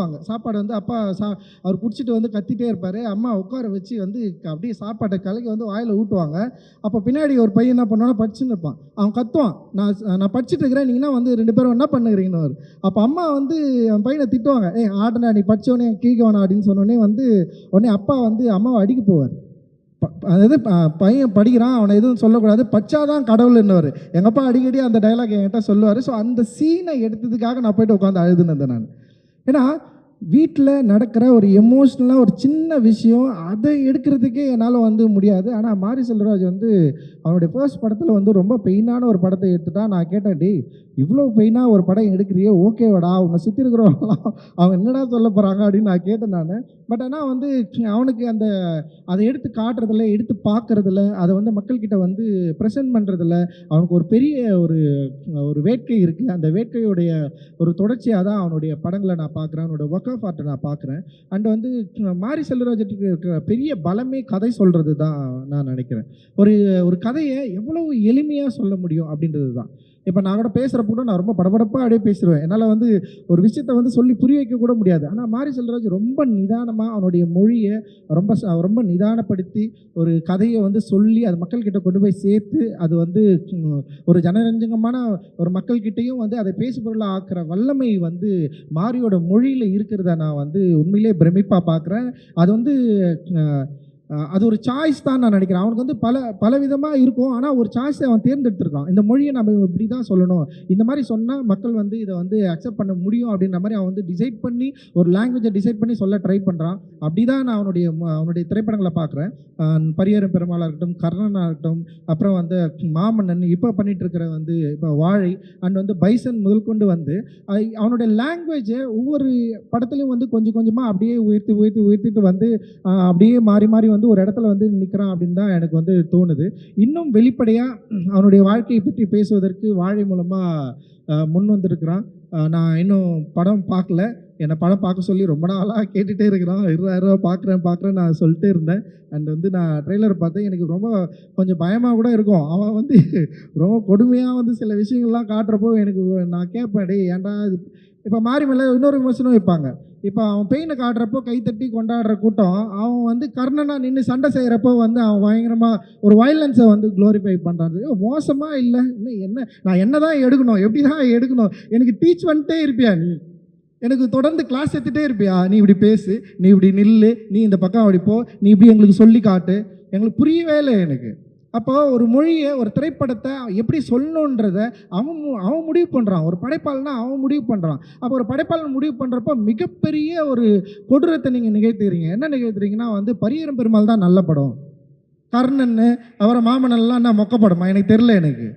ஊட்டுவாங்க சாப்பாடு வந்து அப்பா சா அவர் குடிச்சிட்டு வந்து கத்திட்டே இருப்பார். அம்மா உட்கார வச்சு வந்து அப்படியே சாப்பாட்டை கலக்கி வந்து வாயில் ஊட்டுவாங்க. அப்போ பின்னாடி ஒரு பையன் என்ன பண்ணுவானா படிச்சுன்னு இருப்பான். அவன் கத்துவான். நான் நான் படிச்சுட்டு இருக்கிறேன். நீங்கன்னா வந்து ரெண்டு பேரும் என்ன அவர் அப்போ அம்மா வந்து அவன் பையனை திட்டுவாங்க. ஏ ஆடனா நீ படிச்சோடனே கீழ்கவனா வேணாம் அப்படின்னு சொன்னோடனே வந்து உடனே அப்பா வந்து அம்மாவை அடிக்க போவார். ப- அதாவது ப- பையன் படிக்கிறான். அவனை எதுவும் சொல்லக்கூடாது. பச்சாதான் கடவுள் என்னவர் எங்கள் அப்பா அடிக்கடி அந்த டைலாக் என்கிட்ட சொல்லுவார். ஸோ அந்த சீனை எடுத்ததுக்காக நான் போயிட்டு உட்காந்து அழுதுனது நான். ஏன்னா வீட்டில் நடக்கிற ஒரு எமோஷ்னலாக ஒரு சின்ன விஷயம் அதை எடுக்கிறதுக்கே என்னால் வந்து முடியாது. ஆனால் மாரி செல்வராஜ் வந்து அவனுடைய ஃபர்ஸ்ட் படத்தில் வந்து ரொம்ப பெயினான ஒரு படத்தை எடுத்துட்டா நான் கேட்டேன் டேய் இவ்வளோ பெயினாக ஒரு படம் எடுக்கிறியே? ஓகேவாடா உன்னை சுற்றி இருக்கிறவங்களாம் அவங்க என்னடா சொல்ல போகிறாங்க அப்படின்னு நான் கேட்டேன் நான். பட் ஆனால் வந்து அவனுக்கு அந்த அதை எடுத்து காட்டுறதில்ல எடுத்து பார்க்குறதில்ல அதை வந்து மக்கள்கிட்ட வந்து ப்ரெசென்ட் பண்ணுறதில்ல அவனுக்கு ஒரு பெரிய ஒரு ஒரு வேட்கை இருக்குது அந்த வேட்கையுடைய ஒரு தொடர்ச்சியாக தான் அவனுடைய படங்களை நான் பார்க்குறேன். அவனோட ஒர்க் ஆஃப் ஆர்ட்டை நான் பார்க்குறேன். அண்ட் வந்து மாரி செல்வராஜுக்கு இருக்கிற பெரிய பலமே கதை சொல்கிறது தான் நான் நினைக்கிறேன். ஒரு ஒரு கதையை எவ்வளவு எளிமையாக சொல்ல முடியும் அப்படின்றது தான் இப்போ நான் கூட பேசுகிறப்ப கூட நான் ரொம்ப படபடப்பாக அப்படியே பேசிடுவேன். என்னால் வந்து ஒரு விஷயத்தை வந்து சொல்லி புரிய வைக்க கூட முடியாது. ஆனால் மாரி செல்வராஜ் ரொம்ப நிதானமாக அவனுடைய மொழியை ரொம்ப ரொம்ப நிதானப்படுத்தி ஒரு கதையை வந்து சொல்லி அது மக்கள்கிட்ட கொண்டு போய் சேர்த்து அது வந்து ஒரு ஜனரஞ்சகமான ஒரு மக்கள்கிட்டயும் வந்து அதை பேசுபொருளாக ஆக்குற வல்லமை வந்து மாரியோட மொழியில் இருக்கிறத நான் வந்து உண்மையிலே பிரமிப்பாக பார்க்குறேன் அது வந்து அது ஒரு சாய்ஸ் தான் நான் நினைக்கிறேன். அவனுக்கு வந்து பல பல விதமாக இருக்கும். ஆனால் ஒரு சாய்ஸை அவன் தேர்ந்தெடுத்திருக்கான். இந்த மொழியை நம்ம இப்படி தான் சொல்லணும். இந்த மாதிரி சொன்னால் மக்கள் வந்து இதை வந்து அக்செப்ட் பண்ண முடியும் அப்படின்ற மாதிரி அவன் வந்து டிசைட் பண்ணி ஒரு லாங்குவேஜை டிசைட் பண்ணி சொல்ல ட்ரை பண்ணுறான் அப்படி தான் நான் அவனுடைய அவனுடைய திரைப்படங்களை பார்க்குறேன். பரியரும் பெருமாளாக இருக்கட்டும் கர்ணனாக இருக்கட்டும் அப்புறம் வந்து மாமன்னன் இப்போ பண்ணிட்டு இருக்கிற வந்து இப்போ வாழை அண்ட் வந்து பைசன் முதல் கொண்டு வந்து அவனுடைய லாங்குவேஜை ஒவ்வொரு படத்துலையும் வந்து கொஞ்சம் கொஞ்சமாக அப்படியே உயர்த்தி உயர்த்தி உயர்த்திட்டு வந்து அப்படியே மாறி மாறி வந்து வந்து ஒரு இடத்துல வந்து நிற்கிறான் அப்படின்னு தான் எனக்கு வந்து தோணுது. இன்னும் வெளிப்படையாக அவனுடைய வாழ்க்கையை பற்றி பேசுவதற்கு வாழை மூலமாக முன் வந்திருக்கிறான். நான் இன்னும் படம் பார்க்கல. என்னை படம் பார்க்க சொல்லி ரொம்ப நாளாக கேட்டுகிட்டே இருக்கிறான். இருபதாயிரம் ரூபா பார்க்குறேன் பார்க்குறேன் நான் சொல்லிட்டே இருந்தேன். அண்ட் வந்து நான் ட்ரெய்லர் பார்த்தேன். எனக்கு ரொம்ப கொஞ்சம் பயமாக கூட இருக்கும். அவன் வந்து ரொம்ப கொடுமையாக வந்து சில விஷயங்கள்லாம் காட்டுறப்போ எனக்கு நான் கேட்பேன் டே ஏன்டா இது? இப்போ மாறி மேலே இன்னொரு விமர்சனம் வைப்பாங்க. இப்போ அவன் பெயினை காட்டுறப்போ கைத்தட்டி கொண்டாடுற கூட்டம் அவன் வந்து கர்ணனா நின்று சண்டை செய்கிறப்போ வந்து அவன் பயங்கரமாக ஒரு வயலன்ஸை வந்து க்ளோரிஃபை பண்ணுறது மோசமாக இல்லை? இன்னும் என்ன? நான் என்ன தான் எடுக்கணும்? எப்படி தான் எடுக்கணும்? எனக்கு டீச் பண்ணிட்டே இருப்பியா நீ? எனக்கு தொடர்ந்து கிளாஸ் எடுத்துகிட்டே இருப்பியா? நீ இப்படி பேசு நீ இப்படி நில்லு நீ இந்த பக்கம் அப்படி போ நீ இப்படி எங்களுக்கு சொல்லி காட்டு. எங்களுக்கு புரியவே இல்லை எனக்கு. அப்போ ஒரு மொழியை ஒரு திரைப்படத்தை எப்படி சொல்லணுன்றத அவன் அவன் முடிவு பண்ணுறான் ஒரு படைப்பாளனா அவன் முடிவு பண்ணுறான் அப்போ ஒரு படைப்பாளன் முடிவு பண்ணுறப்போ மிகப்பெரிய ஒரு கொடூரத்தை நீங்கள் நிகழ்த்துறீங்க. என்ன நிகழ்த்துறீங்கன்னா வந்து பரியரம் பெருமாள் தான் நல்ல படம். கர்ணன்னு அவரை மாமனெல்லாம் என்ன மொக்க படமா? எனக்கு தெரில எனக்கு.